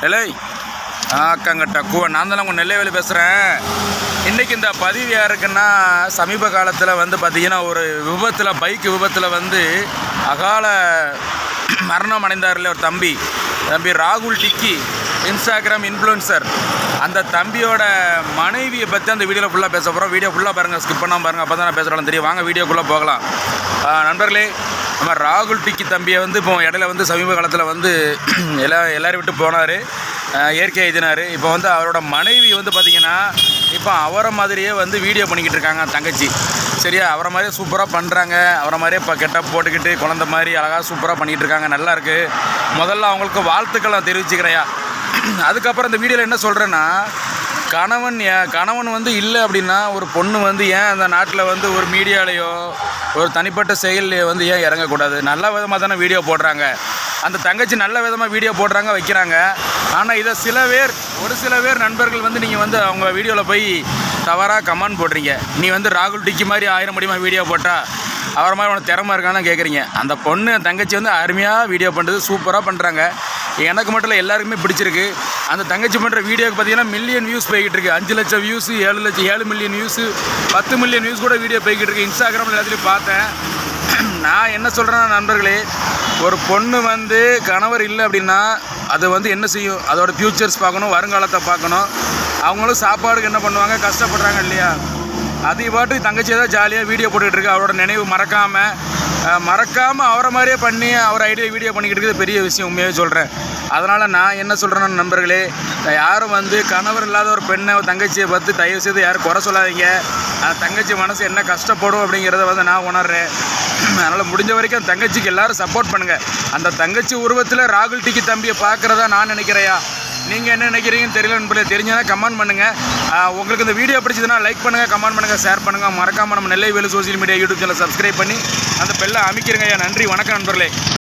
Hello ஆக்கங்கட்ட கூவ நான் தான் உங்கள் நெல்லைவேலி பேசுகிறேன் இன்றைக்கி இந்த பதிவு யாருக்குன்னா சமீப காலத்தில் வந்து பார்த்திங்கன்னா ஒரு விபத்தில் பைக் விபத்தில் வந்து அகால மரணம் அடைந்தார்ல ஒரு தம்பி. தம்பி ராகுல் டிக்கி இன்ஸ்டாகிராம் இன்ஃப்ளூயன்சர். அந்த தம்பியோட மனைவியை பற்றி அந்த வீடியோவில் ஃபுல்லாக பேச போகிறோம் வீடியோ ஃபுல்லாக பாருங்கள் ஸ்கிப் பண்ணாமல் பாருங்கள் அப்போ தான் நான் பேசுகிறோம் தெரியும். வாங்க வீடியோக்குள்ளே போகலாம். நண்பர்களே நம்ம ராகுல் டிக்கி தம்பியை வந்து இப்போ இடையில வந்து சமீப காலத்தில் வந்து எல்லா எல்லோரும் விட்டு போனார். இயற்கை எழுதினார் இப்போ வந்து அவரோட மனைவி வந்து பார்த்திங்கன்னா இப்போ அவரை மாதிரியே வந்து வீடியோ பண்ணிக்கிட்டு இருக்காங்க தங்கச்சி. சரியா? அவரை மாதிரியே சூப்பராக பண்ணுறாங்க அவரை மாதிரியே இப்போ கெட்டப் போட்டுக்கிட்டு குழந்த மாதிரி அழகாக சூப்பராக பண்ணிகிட்டு இருக்காங்க. நல்லா இருக்குது முதல்ல அவங்களுக்கு வாழ்த்துக்களை நான் தெரிவிச்சுக்கிறேயா அதுக்கப்புறம் இந்த வீடியோவில் என்ன சொல்கிறேன்னா கணவன் ஏன் கணவன் வந்து இல்லை அப்படின்னா ஒரு பொண்ணு வந்து ஏன் அந்த நாட்டில் வந்து ஒரு மீடியாலேயோ ஒரு தனிப்பட்ட செயல்லையோ வந்து ஏன் இறங்கக்கூடாது? நல்ல விதமாக தானே வீடியோ போடுறாங்க. அந்த தங்கச்சி நல்ல விதமாக வீடியோ போடுறாங்க வைக்கிறாங்க. ஆனால் இதை சில பேர் ஒரு சில பேர் நண்பர்கள் வந்து நீங்கள் வந்து அவங்க வீடியோவில் போய் தவறாக கமெண்ட் போடுறீங்க. நீ வந்து ராகுல் டிக்கி மாதிரி ஆயிரம் முடியுமா வீடியோ போட்டால் அவரை மாதிரி உனக்கு திறமை இருக்கான்னு கேட்குறீங்க அந்த பொண்ணு தங்கச்சி வந்து அருமையாக வீடியோ பண்ணுறது சூப்பராக பண்ணுறாங்க எனக்கு மட்டும் இல்லை எல்லாருக்குமே பிடிச்சிருக்கு. அந்த தங்கச்சி பண்ணுற வீடியோக்கு பார்த்தீங்கன்னா மில்லியன் வியூஸ் போய்கிட்டு இருக்கு. அஞ்சு லட்சம் வியூஸ் ஏழு லட்சம் ஏழு மில்லியன் வியூஸ் பத்து மில்லியன் வியூஸ் கூட வீடியோ போய்கிட்டு இருக்கு. இன்ஸ்டாகிராமில் எல்லாத்துலேயும் பார்த்தேன். நான் என்ன சொல்கிறேன்னா நண்பர்களே ஒரு பொண்ணு வந்து கணவர் இல்லை அப்படின்னா அது வந்து என்ன செய்யும்? அதோட ஃப்யூச்சர்ஸ் பார்க்கணும் வருங்காலத்தை பார்க்கணும். அவங்களும் சாப்பாடுக்கு என்ன பண்ணுவாங்க? கஷ்டப்படுறாங்க இல்லையா? அது பாட்டு தங்கச்சி தான் ஜாலியாக வீடியோ போட்டுக்கிட்டு இருக்கு. அவரோட நினைவு மறக்காமல் மறக்காமல் அவரை மாதிரியே பண்ணி அவர் ஐடியா வீடியோ பண்ணிக்கிட்டு இருக்குது பெரிய விஷயம் உண்மையாக சொல்கிறேன் அதனால் நான் என்ன சொல்கிறேன்னா நண்பர்களே யாரும் வந்து கணவர் இல்லாத ஒரு பெண்ணை தங்கச்சியை பார்த்து தயவு செய்து யாரும் குறை சொல்லாதீங்க. அந்த தங்கச்சி மனசு என்ன கஷ்டப்படும் அப்படிங்கிறத வந்து நான் உணர்றேன். அதனால் முடிஞ்ச வரைக்கும் தங்கச்சிக்கு எல்லோரும் சப்போர்ட் பண்ணுங்கள் அந்த தங்கச்சி உருவத்தில் ராகுல் டிக்கி தம்பியை பார்க்குறதா நான் நினைக்கிறையா? நீங்கள் என்ன நினைக்கிறீங்கன்னு தெரியல நண்பர்களே தெரிஞ்சதான் கமெண்ட் பண்ணுங்கள் உங்களுக்கு இந்த வீடியோ பிடிச்சதுன்னா லைக் பண்ணுங்கள் கமெண்ட் பண்ணுங்கள் ஷேர் பண்ணுங்கள் மறக்காமல் நம்ம Nellai Velu social media YouTube channel subscribe பண்ணி அந்த பெல்லை அமைக்கிறங்க நன்றி வணக்கம் நண்பர்களே.